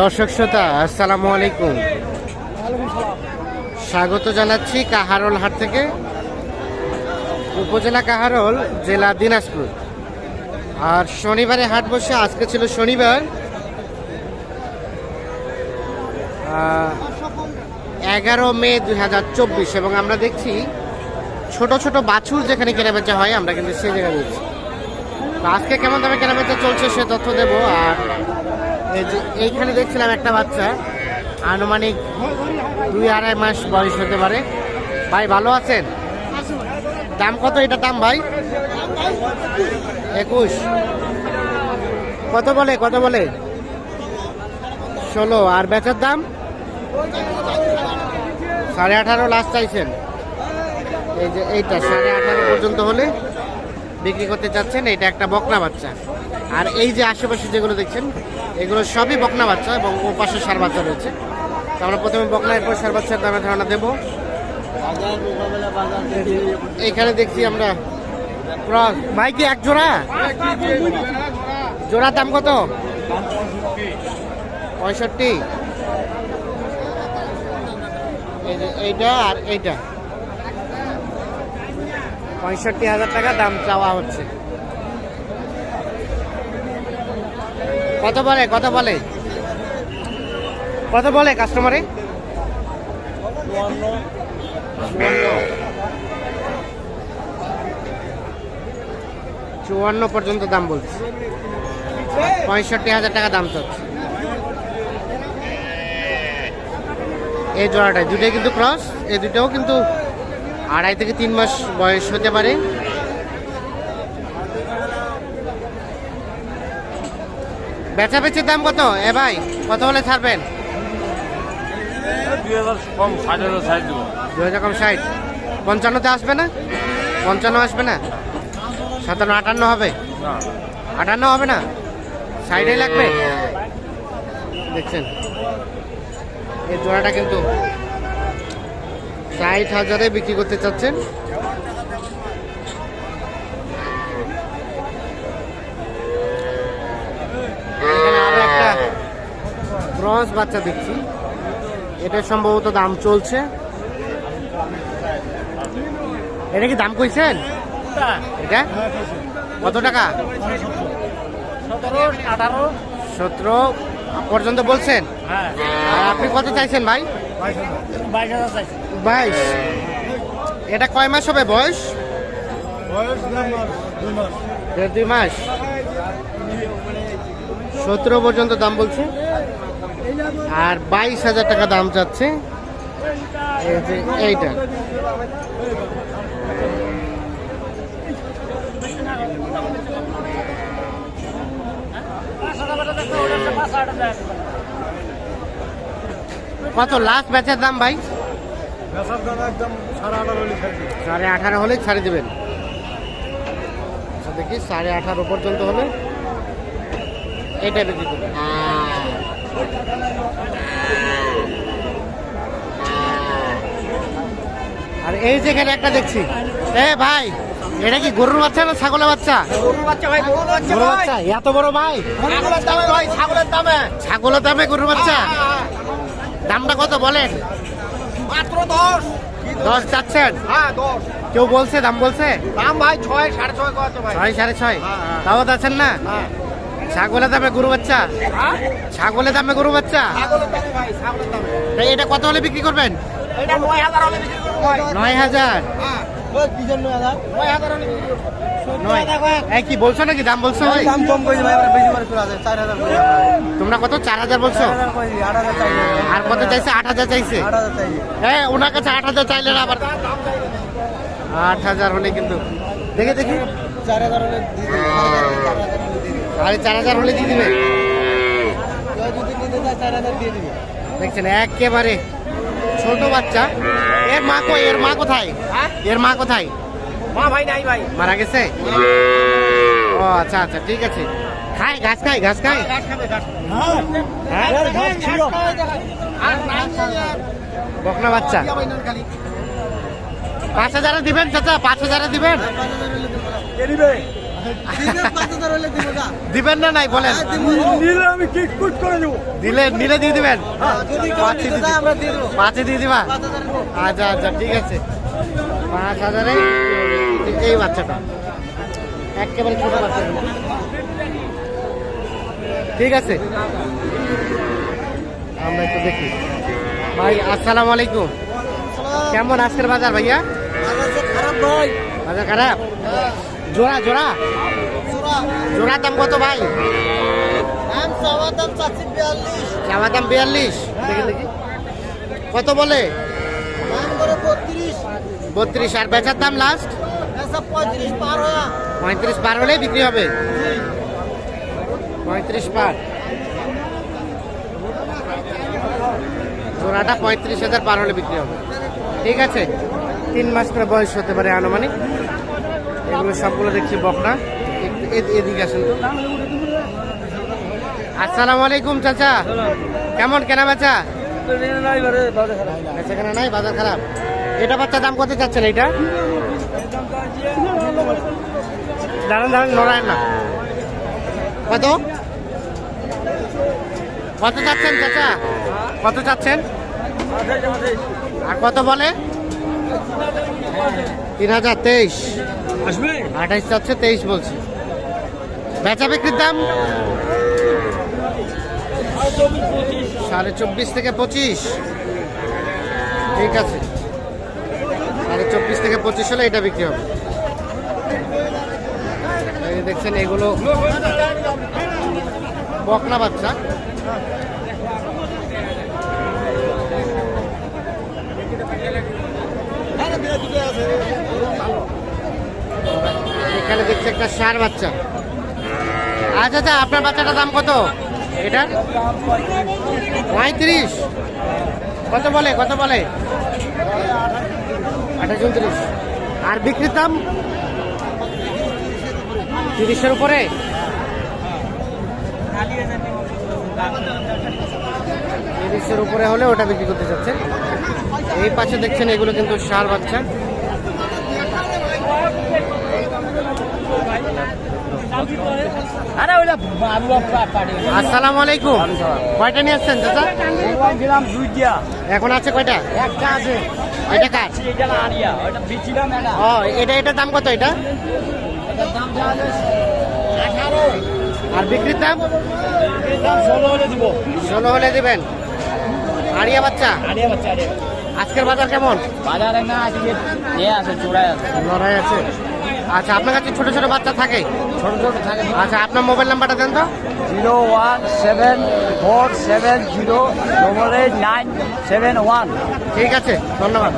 দর্শক শ্রোতা, আসসালামু আলাইকুম। স্বাগত জানাচ্ছি কাহারোল হাট থেকে। উপজেলা কাহারোল, জেলা দিনাজপুর। আর শনিবারে হাট বসে, আজকে ছিল শনিবার। এগারো মে দুই হাজার চব্বিশ, এবং আমরা দেখছি ছোট ছোট বাছুর যেখানে কেনাবেচা হয়, আমরা কিন্তু সেই জায়গায় দেখছি আজকে কেমন দামে কেনাবেচা চলছে সে তথ্য দেবো, আর এই যে এইখানে দেখছিলাম একটা বাচ্চা। আনুমানিক দুই আড়াই মাস বয়স হতে পারে। ভাই, ভালো আছেন? দাম কত এটা দাম ভাই? একুশ। কত বলে কত বলে? ষোলো। আর বেচার দাম? সাড়ে আঠারো লাস্ট চাইছেন। এই যে এইটা, সাড়ে আঠারো পর্যন্ত হলে বিক্রি করতে চাচ্ছেন। এটা একটা বকনা বাচ্চা। আর এই যে আশেপাশে যেগুলো দেখছেন, এগুলো সবই বকনা বাচ্চা এবং ও পাশে সার বাচ্চা রয়েছে। তো আমরা প্রথমে বকনা, এরপর সার বাচ্চার দামে ধারণা দেবো। এইখানে দেখছি আমরা ক্রস। ভাই, কি এক জোড়া? জোড়া দাম কত? পঁয়ষট্টি। এই এইটা আর এইটা। পঁয়ষট্টি হাজার টাকা দাম চাওয়া হচ্ছে। কত বলে কত বলে? কত বলে কাস্টমারে চুয়ান্ন পর্যন্ত দাম বলছে। পঁয়ষট্টি হাজার টাকা দাম চাচ্ছে এই জোড়াটাই। দুটোই কিন্তু ক্রস এই দুটোও কিন্তু আড়াই থেকে তিন মাস বয়স হতে পারে। বেচা বেচির দাম কত? এ ভাই কত হলে ছাড়বেন? দুই হাজার কম ষাট হাজার দু হাজার কম ষাট। পঞ্চান্নতে আসবে না? পঞ্চান্ন আসবে না? সাতান্ন আটান্ন হবে? আটান্ন হবে না? সাইডে লাগবে? দেখছেন? এই জোড়াটা কিন্তু ষাট হাজারে বিক্রি করতে চাচ্ছেন এখানে আরও একটা ব্রঞ্জ বাচ্চা দেখছি। এটা সম্ভবত দাম চলছে। এটা কি দাম কইছেন? এটা? কত টাকা? সতেরো পর্যন্ত বলছেন? হ্যাঁ। আর আপনি কত চাইছেন ভাই? বাইশ এটা কয় মাস হবে বয়স? দুই মাস। সতেরো পর্যন্ত দাম বলছে। আর বাইশ হাজার টাকা দাম চাচ্ছে। এই যে এইটা। কত লাস্ট ব্যাচের দাম ভাই? সাড়ে আঠারো হলে ছাড়ে দেবেন। আচ্ছা দেখি, সাড়ে আঠারো পর্যন্ত হলে। এটা বিক্রি করবেন এই যেখানে একটা দেখছি। এ ভাই এটা কি গরুর বাচ্চা না ছাগলের বাচ্চা? গরুর বাচ্চা ভাই গরুর বাচ্চা গরুর বাচ্চা এত বড় ভাই? ছাগলের দামে ভাই ছাগলের দামে। ছাগলের দামে গরুর বাচ্চা? দামটা কত বলেন? মাত্র দশ। দশ চাচ্ছেন? হ্যাঁ কেউ বলছে দাম বলছে? দাম ভাই ছয় সাড়ে ছয় কত ভাই? ছয় সাড়ে ছয়? হ্যাঁ, হ্যাঁ। তাও আছেন না? হ্যাঁ। ছাগলের দামে গরু বাচ্চা? হ্যাঁ? ছাগলের দামে গরু বাচ্চা? ছাগলের দামে ভাই ছাগলের দামে। এটা কত হলে বিক্রি করবেন? নয় হাজার হ্যাঁ। কি বলছো নাকি? দাম বলছো ভাই? দাম কম ভাই বেশি করে করে। তোমরা কত? চার হাজার বলছো? আট হাজার আর কত চাইছে? আট হাজার চাইছে? আট হাজার হ্যাঁ ওনার কাছে আট হাজার চাইলেন আবার আট হাজার হলে কিন্তু। দেখে দেখি। চার হাজার হলে দিয়ে হলে দিবে। যদি নিতে চায় চার হাজার দিয়ে দিবি। দেখছেন একেবারে ছোট বাচ্চা। এর মা কো এর মা কোথায়? হ্যাঁ? এর মা কোথায়? মা ভাই নাই ভাই। মারা গেছে? ও আচ্ছা আচ্ছা ঠিক আছে। খায় ঘাস খায় ঘাস খায়? ঘাস খাবে ঘাস হ্যাঁ ছিল। আর নাই বকনা বাচ্চা। পাঁচ হাজারে দিবেন চাচা পাঁচ হাজারে দিবেন। দিবেন না নাই বলেন। হ্যাঁ। নিলে আমি কিটকুট করে দেবো। দিলে নিলে দিয়ে দিবেন? যদি পাঁচে দিয়ে দেবো। আচ্ছা আচ্ছা ঠিক আছে। পাঁচ হাজারে এই বাচ্চাটা। একেবারে ছোট বাচ্চা ঠিক আছে। আমরা একটু দেখি। ভাই আসসালামু আলাইকুম। কেমন আজকের বাজার ভাইয়া? বাজার খারাপ ভাই বাজার খারাপ? জোড়া জোড়া। জোড়ার দাম কত ভাই? দাম চাওয়া দাম বিয়াল্লিশ। দেখি কত বলে? বত্রিশ। আর বেচার দাম লাস্ট পঁয়ত্রিশ পার পঁয়ত্রিশ পার হলেই বিক্রি হবে? পঁয়ত্রিশ পার। জোড়াটা পঁয়ত্রিশ হাজার পার হলে বিক্রি হবে। ঠিক আছে। তিন মাস করে বয়স হতে পারে আনুমানিক। এগুলো সবগুলো দেখছি বকনা। এদিকে আসুন তো। আসসালামু আলাইকুম, চাচা। কেমন কেনা বেচা? নাই, বাজার খারাপ। এটা বাচ্চা দাম কত চাচ্ছেন এইটা? দাঁড়ান দাঁড়ান নড়ায় না। কত? কত চাচ্ছেন, চাচা? কত চাচ্ছেন? আর কত বলে? তিন হাজার তেইশ। আসবে? আঠাইশ চাচ্ছে, তেইশ বলছি। বেচা বিক্রির দাম? সাড়ে চব্বিশ থেকে পঁচিশ। ঠিক আছে। সাড়ে চব্বিশ থেকে পঁচিশ হলে এটা বিক্রি হবে। দেখছেন, এগুলো বকনা বাচ্চা। এখানে দেখছি একটা সার বাচ্চা। আচ্ছা আচ্ছা আপনার বাচ্চাটার দাম কত? এটার পঁয়ত্রিশ। কত বলে? কত বলে? আঠাশ উনত্রিশ। আর বিক্রির দাম? তিরিশের উপরে? তিরিশের উপরে হলে ওটা বিক্রি করতে চাচ্ছেন। এই পাশে দেখছেন এগুলো কিন্তু সার বাচ্চা। আসসালামু আলাইকুম কয়টা নিয়ে আসছেন চাচা? এখন আছে কয়টা? একটা আছে। এটা ওইটা বেচিলাম এটা এটা দাম কত এটা? আর বিক্রির দাম? ষোলো হলে দিবেন। আড়িয়া বাচ্চা? আরিয়া বাচ্চা আজকের বাজার কেমন? বাজার না আজকে আছে চূড়ায় আছে। লড়াই আছে। আচ্ছা আপনার কাছে ছোট ছোট বাচ্চা থাকে? ছোট ছোট থাকে। আচ্ছা আপনার মোবাইল নাম্বারটা দেন তো। Zero one seven four seven zero double eight nine seven one. ঠিক আছে ধন্যবাদ।